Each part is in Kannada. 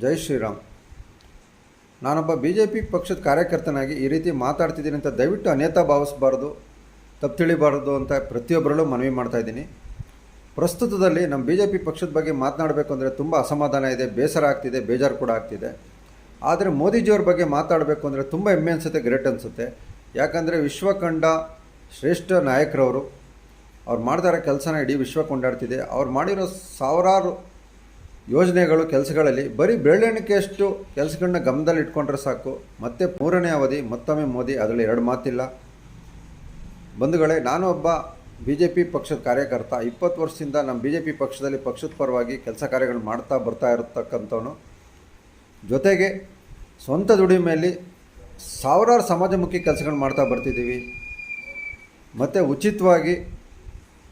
ಜೈ ಶ್ರೀರಾಮ್. ನಾನೊಬ್ಬ ಬಿ ಜೆ ಪಿ ಪಕ್ಷದ ಕಾರ್ಯಕರ್ತನಾಗಿ ಈ ರೀತಿ ಮಾತಾಡ್ತಿದ್ದೀನಿ ಅಂತ ದಯವಿಟ್ಟು ಅನೇತ ಭಾವಿಸಬಾರ್ದು, ತಪ್ಪು ತಿಳಿಬಾರ್ದು ಅಂತ ಪ್ರತಿಯೊಬ್ಬರಲ್ಲೂ ಮನವಿ ಮಾಡ್ತಾ ಇದ್ದೀನಿ. ಪ್ರಸ್ತುತದಲ್ಲಿ ನಮ್ಮ ಬಿ ಜೆ ಪಿ ಪಕ್ಷದ ಬಗ್ಗೆ ಮಾತನಾಡಬೇಕು ಅಂದರೆ ತುಂಬ ಅಸಮಾಧಾನ ಇದೆ, ಬೇಸರ ಆಗ್ತಿದೆ, ಬೇಜಾರು ಕೂಡ ಆಗ್ತಿದೆ. ಆದರೆ ಮೋದಿಜಿಯವ್ರ ಬಗ್ಗೆ ಮಾತಾಡಬೇಕು ಅಂದರೆ ತುಂಬ ಹೆಮ್ಮೆ ಅನಿಸುತ್ತೆ, ಗ್ರೇಟ್ ಅನಿಸುತ್ತೆ. ಯಾಕಂದರೆ ವಿಶ್ವ ಕಂಡ ಶ್ರೇಷ್ಠ ನಾಯಕರವರು, ಅವ್ರು ಮಾಡ್ತಾ ಇರೋ ಕೆಲಸನ ಇಡೀ ವಿಶ್ವ ಕೊಂಡಾಡ್ತಿದೆ. ಅವ್ರು ಮಾಡಿರೋ ಸಾವಿರಾರು ಯೋಜನೆಗಳು, ಕೆಲಸಗಳಲ್ಲಿ ಬರೀ ಬೆರಳೆಣಿಕೆಯಷ್ಟು ಕೆಲಸಗಳನ್ನ ಗಮನದಲ್ಲಿ ಇಟ್ಕೊಂಡ್ರೆ ಸಾಕು. ಮತ್ತೆ ಮೂರನೇ ಅವಧಿ, ಮತ್ತೊಮ್ಮೆ ಮೋದಿ, ಅದರಲ್ಲಿ ಎರಡು ಮಾತಿಲ್ಲ. ಬಂಧುಗಳೇ, ನಾನು ಒಬ್ಬ ಬಿ ಜೆ ಪಿ ಪಕ್ಷದ ಕಾರ್ಯಕರ್ತ. ಇಪ್ಪತ್ತು ವರ್ಷದಿಂದ ನಮ್ಮ ಬಿ ಜೆ ಪಿ ಪಕ್ಷದಲ್ಲಿ ಪಕ್ಷದ ಪರವಾಗಿ ಕೆಲಸ ಕಾರ್ಯಗಳು ಮಾಡ್ತಾ ಬರ್ತಾ ಇರತಕ್ಕಂಥವನು. ಜೊತೆಗೆ ಸ್ವಂತ ದುಡಿಮೆಯಲ್ಲಿ ಸಾವಿರಾರು ಸಮಾಜಮುಖಿ ಕೆಲಸಗಳು ಮಾಡ್ತಾ ಬರ್ತಿದ್ದೀವಿ. ಮತ್ತು ಉಚಿತವಾಗಿ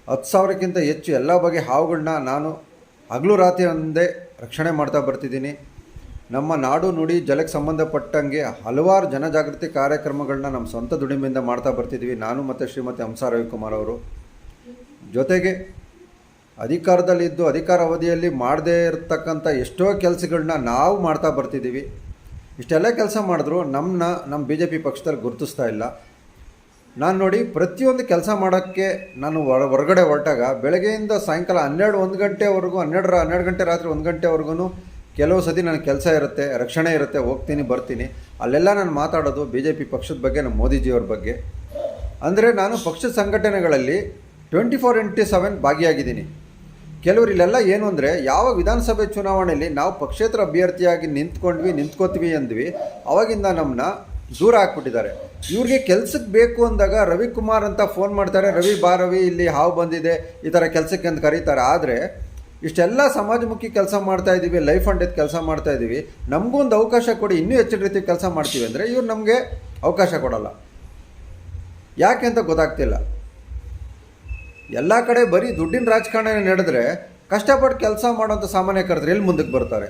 ಹತ್ತು ಸಾವಿರಕ್ಕಿಂತ ಹೆಚ್ಚು ಎಲ್ಲ ಬಗೆಯ ಹಾವುಗಳನ್ನ ನಾನು ಹಗಲು ರಾತ್ರಿ ಒಂದೇ ರಕ್ಷಣೆ ಮಾಡ್ತಾ ಬರ್ತಿದ್ದೀನಿ. ನಮ್ಮ ನಾಡು ನುಡಿ ಜಲಕ್ಕೆ ಸಂಬಂಧಪಟ್ಟಂಗೆ ಹಲವಾರು ಜನಜಾಗೃತಿ ಕಾರ್ಯಕ್ರಮಗಳನ್ನ ನಮ್ಮ ಸ್ವಂತ ದುಡಿಮೆಯಿಂದ ಮಾಡ್ತಾ ಬರ್ತಿದ್ದೀವಿ ನಾನು ಮತ್ತು ಶ್ರೀಮತಿ ಹಂಸ ರವಿಕುಮಾರ್ ಅವರು. ಜೊತೆಗೆ ಅಧಿಕಾರದಲ್ಲಿದ್ದು ಅಧಿಕಾರ ಅವಧಿಯಲ್ಲಿ ಮಾಡದೇ ಇರತಕ್ಕಂಥ ಎಷ್ಟೋ ಕೆಲಸಗಳನ್ನ ನಾವು ಮಾಡ್ತಾ ಬರ್ತಿದ್ದೀವಿ ಇಷ್ಟೆಲ್ಲ ಕೆಲಸ ಮಾಡಿದ್ರು ನಮ್ಮನ್ನ ನಮ್ಮ ಬಿ ಜೆ ಪಿ ಪಕ್ಷದಲ್ಲಿ ಗುರುತಿಸ್ತಾ ಇಲ್ಲ. ನಾನು ನೋಡಿ ಪ್ರತಿಯೊಂದು ಕೆಲಸ ಮಾಡೋಕ್ಕೆ ನಾನು ಹೊರ ಹೊರಗಡೆ ಹೊರಟಾಗ ಬೆಳಗ್ಗೆಯಿಂದ ಸಾಯಂಕಾಲ ಹನ್ನೆರಡು ಒಂದು ಗಂಟೆವರೆಗೂ, ಹನ್ನೆರಡರ ಹನ್ನೆರಡು ಗಂಟೆ ರಾತ್ರಿ ಒಂದು ಗಂಟೆವರೆಗೂ ಕೆಲವು ಸತಿ ನನಗೆ ಕೆಲಸ ಇರುತ್ತೆ, ರಕ್ಷಣೆ ಇರುತ್ತೆ, ಹೋಗ್ತೀನಿ, ಬರ್ತೀನಿ. ಅಲ್ಲೆಲ್ಲ ನಾನು ಮಾತಾಡೋದು ಬಿ ಜೆ ಪಿ ಪಕ್ಷದ ಬಗ್ಗೆ, ನಮ್ಮ ಮೋದಿಜಿಯವ್ರ ಬಗ್ಗೆ. ಅಂದರೆ ನಾನು ಪಕ್ಷದ ಸಂಘಟನೆಗಳಲ್ಲಿ ಟ್ವೆಂಟಿ ಫೋರ್ ಇಂಟು ಸೆವೆನ್ ಭಾಗಿಯಾಗಿದ್ದೀನಿ. ಕೆಲವರು ಇಲ್ಲೆಲ್ಲ ಏನು ಅಂದರೆ, ಯಾವ ವಿಧಾನಸಭೆ ಚುನಾವಣೆಯಲ್ಲಿ ನಾವು ಪಕ್ಷೇತರ ಅಭ್ಯರ್ಥಿಯಾಗಿ ನಿಂತ್ಕೊಂಡ್ವಿ, ನಿಂತ್ಕೋತೀವಿ ಅಂದ್ವಿ, ಅವಾಗಿಂದ ನಮ್ಮನ್ನ ದೂರ ಹಾಕ್ಬಿಟ್ಟಿದ್ದಾರೆ. ಇವ್ರಿಗೆ ಕೆಲ್ಸಕ್ಕೆ ಬೇಕು ಅಂದಾಗ ರವಿಕುಮಾರ್ ಅಂತ ಫೋನ್ ಮಾಡ್ತಾರೆ, ರವಿ ಬಾ ರವಿ, ಇಲ್ಲಿ ಹಾವು ಬಂದಿದೆ, ಈ ಥರ ಕೆಲಸಕ್ಕೆ ಅಂತ ಕರೀತಾರೆ. ಆದರೆ ಇಷ್ಟೆಲ್ಲ ಸಮಾಜಮುಖಿ ಕೆಲಸ ಮಾಡ್ತಾ ಇದ್ದೀವಿ ಲೈಫ್ ಆ್ಯಂಡ್ ಡೆತ್ ಕೆಲಸ ಮಾಡ್ತಾ ಇದ್ದೀವಿ ನಮಗೂ ಒಂದು ಅವಕಾಶ ಕೊಡಿ, ಇನ್ನೂ ಹೆಚ್ಚಿನ ರೀತಿ ಕೆಲಸ ಮಾಡ್ತೀವಿ ಅಂದರೆ ಇವ್ರು ನಮಗೆ ಅವಕಾಶ ಕೊಡಲ್ಲ. ಯಾಕೆ ಅಂತ ಗೊತ್ತಾಗ್ತಿಲ್ಲ. ಎಲ್ಲ ಕಡೆ ಬರೀ ದುಡ್ಡಿನ ರಾಜಕಾರಣ ನಡೆದ್ರೆ ಕಷ್ಟಪಟ್ಟು ಕೆಲಸ ಮಾಡೋಂಥ ಸಾಮಾನ್ಯ ಕರೆದ್ರೆ ಎಲ್ಲಿ ಮುಂದಕ್ಕೆ ಬರ್ತಾರೆ?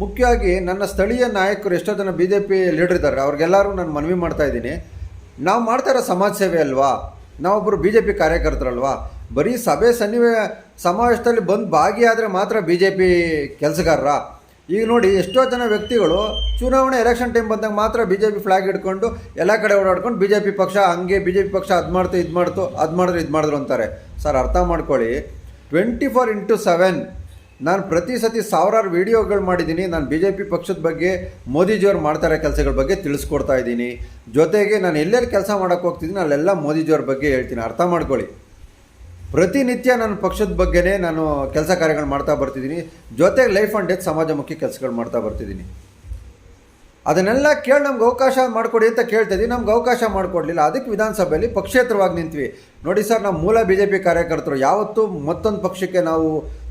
ಮುಖ್ಯವಾಗಿ ನನ್ನ ಸ್ಥಳೀಯ ನಾಯಕರು ಎಷ್ಟೋ ಜನ ಬಿ ಜೆ ಪಿ ಲೀಡರ್ ಇದ್ದಾರೆ ಅವ್ರಿಗೆಲ್ಲರೂ ನಾನು ಮನವಿ ಮಾಡ್ತಾ ಇದ್ದೀನಿ. ನಾವು ಮಾಡ್ತಾ ಇರೋ ಸಮಾಜ ಸೇವೆ ಅಲ್ವಾ? ನಾವೊಬ್ಬರು ಬಿ ಜೆ ಪಿ ಕಾರ್ಯಕರ್ತರಲ್ವಾ? ಬರೀ ಸಭೆ ಸನ್ನಿವೇ ಸಮಾವೇಶದಲ್ಲಿ ಬಂದು ಭಾಗಿಯಾದರೆ ಮಾತ್ರ ಬಿ ಜೆ ಪಿ ಕೆಲಸಗಾರರ? ಈಗ ನೋಡಿ, ಎಷ್ಟೋ ಜನ ವ್ಯಕ್ತಿಗಳು ಚುನಾವಣೆ ಎಲೆಕ್ಷನ್ ಟೈಮ್ ಬಂದಾಗ ಮಾತ್ರ ಬಿ ಜೆ ಪಿ ಫ್ಲಾಗ್ ಇಟ್ಕೊಂಡು ಎಲ್ಲ ಕಡೆ ಓಡಾಡ್ಕೊಂಡು ಬಿ ಜೆ ಪಿ ಪಕ್ಷ ಹಂಗೆ ಬಿ ಜೆ ಪಿ ಪಕ್ಷ ಅದು ಮಾಡ್ತು, ಇದು ಮಾಡ್ತು, ಅದು ಮಾಡಿದ್ರು, ಇದು ಮಾಡಿದ್ರು ಅಂತಾರೆ. ಸರ್, ಅರ್ಥ ಮಾಡ್ಕೊಳ್ಳಿ. ಟ್ವೆಂಟಿ ಫೋರ್ ಇಂಟು ಸೆವೆನ್ ನಾನು ಪ್ರತಿ ಸತಿ ಸಾವಿರಾರು ವೀಡಿಯೋಗಳು ಮಾಡಿದ್ದೀನಿ. ನಾನು ಬಿ ಜೆ ಪಿ ಪಕ್ಷದ ಬಗ್ಗೆ ಮೋದಿಜಿಯವ್ರು ಮಾಡ್ತಾರೆ ಕೆಲಸಗಳ ಬಗ್ಗೆ ತಿಳಿಸ್ಕೊಡ್ತಾ ಇದ್ದೀನಿ. ಜೊತೆಗೆ ನಾನು ಎಲ್ಲೆಲ್ಲಿ ಕೆಲಸ ಮಾಡೋಕ್ಕೆ ಹೋಗ್ತಿದ್ದೀನಿ ಅಲ್ಲೆಲ್ಲ ಮೋದಿಜಿಯವ್ರ ಬಗ್ಗೆ ಹೇಳ್ತೀನಿ. ಅರ್ಥ ಮಾಡ್ಕೊಳ್ಳಿ. ಪ್ರತಿನಿತ್ಯ ನನ್ನ ಪಕ್ಷದ ಬಗ್ಗೆನೇ ನಾನು ಕೆಲಸ ಕಾರ್ಯಗಳು ಮಾಡ್ತಾ ಬರ್ತಿದ್ದೀನಿ. ಜೊತೆಗೆ ಲೈಫ್ ಆ್ಯಂಡ್ ಡೆತ್ ಸಮಾಜಮುಖಿ ಕೆಲಸಗಳು ಮಾಡ್ತಾ ಬರ್ತಿದ್ದೀನಿ. ಅದನ್ನೆಲ್ಲ ಕೇಳಿ ನಮ್ಗೆ ಅವಕಾಶ ಮಾಡಿಕೊಡಿ ಅಂತ ಕೇಳ್ತಿದ್ವಿ ನಮ್ಗೆ ಅವಕಾಶ ಮಾಡಿಕೊಡ್ಲಿಲ್ಲ. ಅದಕ್ಕೆ ವಿಧಾನಸಭೆಯಲ್ಲಿ ಪಕ್ಷೇತರವಾಗಿ ನಿಂತ್ವಿ. ನೋಡಿ ಸರ್, ನಮ್ಮ ಮೂಲ ಬಿ ಜೆ ಪಿ ಕಾರ್ಯಕರ್ತರು ಯಾವತ್ತೂ ಮತ್ತೊಂದು ಪಕ್ಷಕ್ಕೆ ನಾವು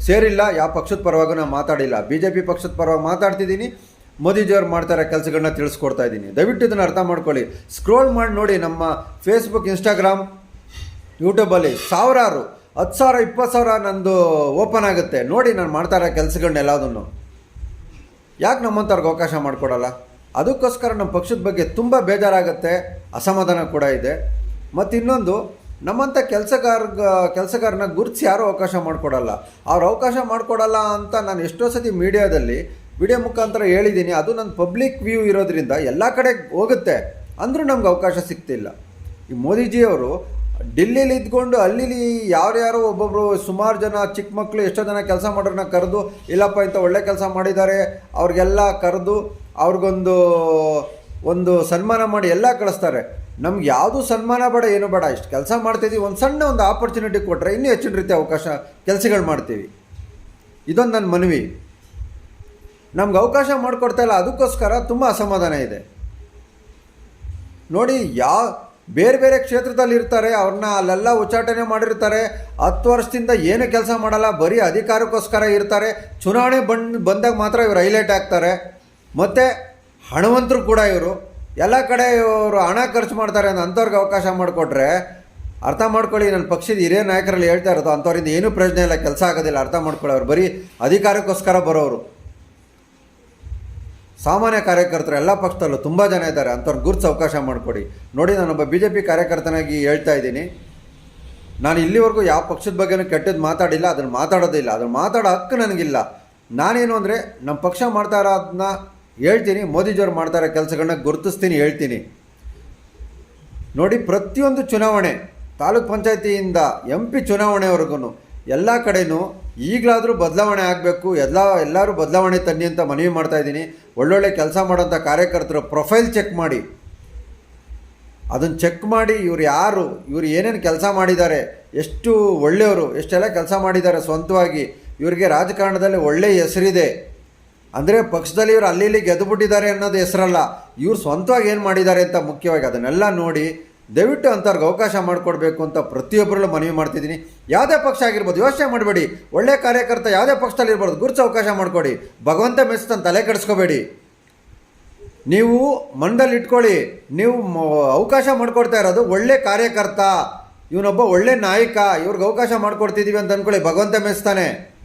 ಸೇರಿಲ್ಲ. ಯಾವ ಪಕ್ಷದ ಪರವಾಗಿ ನಾವು ಮಾತಾಡಿಲ್ಲ. ಬಿ ಜೆ ಪಿ ಪಕ್ಷದ ಪರವಾಗಿ ಮಾತಾಡ್ತಿದ್ದೀನಿ. ಮೋದಿಜಿಯವ್ರು ಮಾಡ್ತಾರೆ ಕೆಲಸಗಳನ್ನ ತಿಳಿಸ್ಕೊಡ್ತಾ ಇದ್ದೀನಿ. ದಯವಿಟ್ಟು ಇದನ್ನು ಅರ್ಥ ಮಾಡ್ಕೊಳ್ಳಿ. ಸ್ಕ್ರೋಲ್ ಮಾಡಿ ನೋಡಿ ನಮ್ಮ ಫೇಸ್ಬುಕ್ ಇನ್ಸ್ಟಾಗ್ರಾಮ್ ಯೂಟ್ಯೂಬಲ್ಲಿ ಸಾವಿರಾರು, ಹತ್ತು ಸಾವಿರ, ಇಪ್ಪತ್ತು ಸಾವಿರ ನಂದು ಓಪನ್ ಆಗುತ್ತೆ. ನೋಡಿ ನಾನು ಮಾಡ್ತಾ ಇರೋ ಕೆಲಸಗಳನ್ನೆಲ್ಲದನ್ನು ಯಾಕೆ ನಮ್ಮಂಥವ್ರಿಗೆ ಅವಕಾಶ ಮಾಡಿಕೊಡಲ್ಲ? ಅದಕ್ಕೋಸ್ಕರ ನಮ್ಮ ಪಕ್ಷದ ಬಗ್ಗೆ ತುಂಬ ಬೇಜಾರಾಗುತ್ತೆ, ಅಸಮಾಧಾನ ಕೂಡ ಇದೆ. ಮತ್ತು ಇನ್ನೊಂದು ನಮ್ಮಂಥ ಕೆಲಸಗಾರ ಕೆಲಸಗಾರನ ಗುರುತಿಸಿ ಯಾರೂ ಅವಕಾಶ ಮಾಡಿಕೊಡಲ್ಲ. ಅವ್ರು ಅವಕಾಶ ಮಾಡಿಕೊಡಲ್ಲ ಅಂತ ನಾನು ಎಷ್ಟೋ ಸತಿ ಮೀಡಿಯಾದಲ್ಲಿ ವಿಡಿಯೋ ಮುಖಾಂತರ ಹೇಳಿದ್ದೀನಿ. ಅದು ನನ್ನ ಪಬ್ಲಿಕ್ ವ್ಯೂ ಇರೋದ್ರಿಂದ ಎಲ್ಲ ಕಡೆ ಹೋಗುತ್ತೆ. ಅಂದರೂ ನಮ್ಗೆ ಅವಕಾಶ ಸಿಗ್ತಿಲ್ಲ. ಈ ಮೋದಿಜಿಯವರು ಡಿಲ್ಲಿಲಿ ಇದ್ಕೊಂಡು ಅಲ್ಲಿ ಯಾರ್ಯಾರೋ ಒಬ್ಬೊಬ್ಬರು ಸುಮಾರು ಜನ ಚಿಕ್ಕ ಮಕ್ಕಳು ಎಷ್ಟೋ ಜನ ಕೆಲಸ ಮಾಡೋರನ್ನ ಕರೆದು, ಇಲ್ಲಪ್ಪ ಇಂಥ ಒಳ್ಳೆ ಕೆಲಸ ಮಾಡಿದ್ದಾರೆ, ಅವ್ರಿಗೆಲ್ಲ ಕರೆದು ಅವ್ರಿಗೊಂದು ಒಂದು ಸನ್ಮಾನ ಮಾಡಿ ಎಲ್ಲ ಕಳಿಸ್ತಾರೆ. ನಮ್ಗೆ ಯಾವುದು ಸನ್ಮಾನ ಬೇಡ, ಏನು ಬೇಡ, ಇಷ್ಟು ಕೆಲಸ ಮಾಡ್ತಿದ್ದೀವಿ ಒಂದು ಸಣ್ಣ ಒಂದು ಆಪರ್ಚುನಿಟಿ ಕೊಟ್ಟರೆ ಇನ್ನೂ ಹೆಚ್ಚಿನ ರೀತಿ ಅವಕಾಶ ಕೆಲಸಗಳು ಮಾಡ್ತೀವಿ. ಇದೊಂದು ನನ್ನ ಮನವಿ. ನಮ್ಗೆ ಅವಕಾಶ ಮಾಡಿಕೊಡ್ತಾ ಇಲ್ಲ, ಅದಕ್ಕೋಸ್ಕರ ತುಂಬ ಅಸಮಾಧಾನ ಇದೆ. ನೋಡಿ, ಯಾ ಬೇರೆ ಬೇರೆ ಕ್ಷೇತ್ರದಲ್ಲಿ ಇರ್ತಾರೆ, ಅವ್ರನ್ನ ಅಲ್ಲೆಲ್ಲ ಉಚ್ಚಾಟನೆ ಮಾಡಿರ್ತಾರೆ. ಹತ್ತು ವರ್ಷದಿಂದ ಏನು ಕೆಲಸ ಮಾಡಲ್ಲ, ಬರೀ ಅಧಿಕಾರಕ್ಕೋಸ್ಕರ ಇರ್ತಾರೆ. ಚುನಾವಣೆ ಬಂದ್, ಬಂದಾಗ ಮಾತ್ರ ಇವರು ಹೈಲೈಟ್ ಆಗ್ತಾರೆ. ಮತ್ತು ಹಣವಂತರು ಕೂಡ ಇವರು. ಎಲ್ಲ ಕಡೆ ಇವರು ಹಣ ಖರ್ಚು ಮಾಡ್ತಾರೆ ಅಂತ ಅಂಥವ್ರಿಗೆ ಅವಕಾಶ ಮಾಡಿಕೊಟ್ರೆ, ಅರ್ಥ ಮಾಡ್ಕೊಳ್ಳಿ, ನನ್ನ ಪಕ್ಷದ ಹಿರಿಯ ನಾಯಕರಲ್ಲಿ ಹೇಳ್ತಾ ಇರೋದು, ಅಂಥವ್ರಿಂದ ಏನೂ ಪ್ರಯೋಜನ ಇಲ್ಲ, ಕೆಲಸ ಆಗೋದಿಲ್ಲ, ಅರ್ಥ ಮಾಡ್ಕೊಳ್ಳಿ. ಬರೀ ಅಧಿಕಾರಕ್ಕೋಸ್ಕರ ಬರೋರು. ಸಾಮಾನ್ಯ ಕಾರ್ಯಕರ್ತರು ಎಲ್ಲ ಪಕ್ಷದಲ್ಲೂ ತುಂಬ ಜನ ಇದ್ದಾರೆ. ಅಂಥವ್ರು ಗುರುತು ಅವಕಾಶ ಮಾಡಿಕೊಡಿ. ನೋಡಿ, ನಾನೊಬ್ಬ ಬಿ ಜೆ ಪಿ ಕಾರ್ಯಕರ್ತನಾಗಿ ಹೇಳ್ತಾ ಇದ್ದೀನಿ. ನಾನು ಇಲ್ಲಿವರೆಗೂ ಯಾವ ಪಕ್ಷದ ಬಗ್ಗೆನೂ ಕೆಟ್ಟದ್ದು ಮಾತಾಡಿಲ್ಲ, ಅದನ್ನು ಮಾತಾಡೋದಿಲ್ಲ ಅದನ್ನು ಮಾತಾಡೋ ಹಕ್ಕು ನನಗಿಲ್ಲ. ನಾನೇನು ಅಂದರೆ, ನಮ್ಮ ಪಕ್ಷ ಮಾಡ್ತಾ ಇರೋದನ್ನ ಹೇಳ್ತೀನಿ. ಮೋದಿಜಿಯವ್ರು ಮಾಡ್ತಾ ಇರೋ ಕೆಲಸಗಳನ್ನ ಗುರುತಿಸ್ತೀನಿ, ಹೇಳ್ತೀನಿ. ನೋಡಿ, ಪ್ರತಿಯೊಂದು ಚುನಾವಣೆ, ತಾಲೂಕ್ ಪಂಚಾಯತಿಯಿಂದ ಎಂ ಪಿ ಚುನಾವಣೆವರೆಗೂ ಎಲ್ಲ ಕಡೆನೂ ಈಗಲಾದರೂ ಬದಲಾವಣೆ ಆಗಬೇಕು, ಎಲ್ಲ, ಎಲ್ಲರೂ ಬದಲಾವಣೆ ತನ್ನಿ ಅಂತ ಮನವಿ ಮಾಡ್ತಾ ಇದ್ದೀನಿ. ಒಳ್ಳೊಳ್ಳೆ ಕೆಲಸ ಮಾಡೋಂಥ ಕಾರ್ಯಕರ್ತರ ಪ್ರೊಫೈಲ್ ಚೆಕ್ ಮಾಡಿ. ಅದನ್ನು ಚೆಕ್ ಮಾಡಿ ಇವ್ರು ಯಾರು, ಇವರು ಏನೇನು ಕೆಲಸ ಮಾಡಿದ್ದಾರೆ, ಎಷ್ಟು ಒಳ್ಳೆಯವರು, ಎಷ್ಟೆಲ್ಲ ಕೆಲಸ ಮಾಡಿದ್ದಾರೆ ಸ್ವಂತವಾಗಿ, ಇವರಿಗೆ ರಾಜಕಾರಣದಲ್ಲಿ ಒಳ್ಳೆಯ ಹೆಸರಿದೆ. ಅಂದರೆ ಪಕ್ಷದಲ್ಲಿ ಇವರು ಅಲ್ಲಿ ಇಲ್ಲಿ ಗೆದ್ದುಬಿಟ್ಟಿದ್ದಾರೆ ಅನ್ನೋದು ಹೆಸರಲ್ಲ, ಇವ್ರು ಸ್ವಂತವಾಗಿ ಏನು ಮಾಡಿದ್ದಾರೆ ಅಂತ ಮುಖ್ಯವಾಗಿ ಅದನ್ನೆಲ್ಲ ನೋಡಿ ದಯವಿಟ್ಟು ಅಂಥವ್ರಿಗೆ ಅವಕಾಶ ಮಾಡಿಕೊಡ್ಬೇಕು ಅಂತ ಪ್ರತಿಯೊಬ್ಬರಲ್ಲೂ ಮನವಿ ಮಾಡ್ತಿದ್ದೀನಿ. ಯಾವುದೇ ಪಕ್ಷ ಆಗಿರ್ಬೋದು, ಯೋಚನೆ ಮಾಡಬೇಡಿ. ಒಳ್ಳೆಯ ಕಾರ್ಯಕರ್ತ ಯಾವುದೇ ಪಕ್ಷದಲ್ಲಿ ಇರ್ಬೋದು ಗುರುತು ಅವಕಾಶ ಮಾಡಿಕೊಡಿ. ಭಗವಂತ ಮೆಚ್ಚು ತಲೆ ಕೆಡಿಸ್ಕೋಬೇಡಿ. ನೀವು ಮನದಲ್ಲಿ ಇಟ್ಕೊಳ್ಳಿ. ನೀವು ಅವಕಾಶ ಮಾಡಿಕೊಡ್ತಾ ಇರೋದು ಒಳ್ಳೆ ಕಾರ್ಯಕರ್ತ, ಇವನೊಬ್ಬ ಒಳ್ಳೆ ನಾಯಕ, ಇವ್ರಿಗೆ ಅವಕಾಶ ಮಾಡಿಕೊಡ್ತಿದ್ದೀವಿ ಅಂತ ಅಂದ್ಕೊಳ್ಳಿ ಭಗವಂತ ಮೆಸ್ತಾನೆ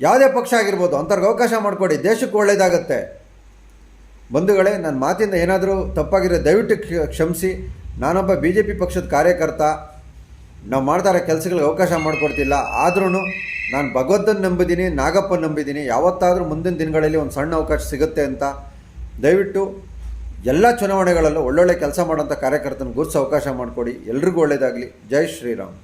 ಯಾವುದೇ ಪಕ್ಷ ಆಗಿರ್ಬೋದು ಅಂಥವ್ರಿಗೆ ಅವಕಾಶ ಮಾಡಿಕೊಡಿ. ದೇಶಕ್ಕೆ ಒಳ್ಳೆಯದಾಗತ್ತೆ ಬಂಧುಗಳೇ, ನನ್ನ ಮಾತಿಂದ ಏನಾದರೂ ತಪ್ಪಾಗಿರೋ ದಯವಿಟ್ಟು ಕ್ಷ- ಕ್ಷಮಿಸಿ. ನಾನೊಬ್ಬ ಬಿ ಜೆ ಪಿ ಪಕ್ಷದ ಕಾರ್ಯಕರ್ತ. ನಾವು ಮಾಡ್ತಾ ಇರೋ ಕೆಲಸಗಳಿಗೆ ಅವಕಾಶ ಮಾಡಿಕೊಡ್ತಿಲ್ಲ. ಆದ್ರೂ ನಾನು ಭಗವಂತನ ನಂಬಿದ್ದೀನಿ ನಾಗಪ್ಪನ ನಂಬಿದ್ದೀನಿ ಯಾವತ್ತಾದರೂ ಮುಂದಿನ ದಿನಗಳಲ್ಲಿ ಒಂದು ಸಣ್ಣ ಅವಕಾಶ ಸಿಗುತ್ತೆ ಅಂತ ದಯವಿಟ್ಟು ಎಲ್ಲ ಚುನಾವಣೆಗಳಲ್ಲೂ ಒಳ್ಳೊಳ್ಳೆ ಕೆಲಸ ಮಾಡೋಂಥ ಕಾರ್ಯಕರ್ತನ ಗುರುತಿಸೋ ಅವಕಾಶ ಮಾಡಿಕೊಡಿ. ಎಲ್ರಿಗೂ ಒಳ್ಳೆಯದಾಗಲಿ ಜೈ ಶ್ರೀರಾಮ್.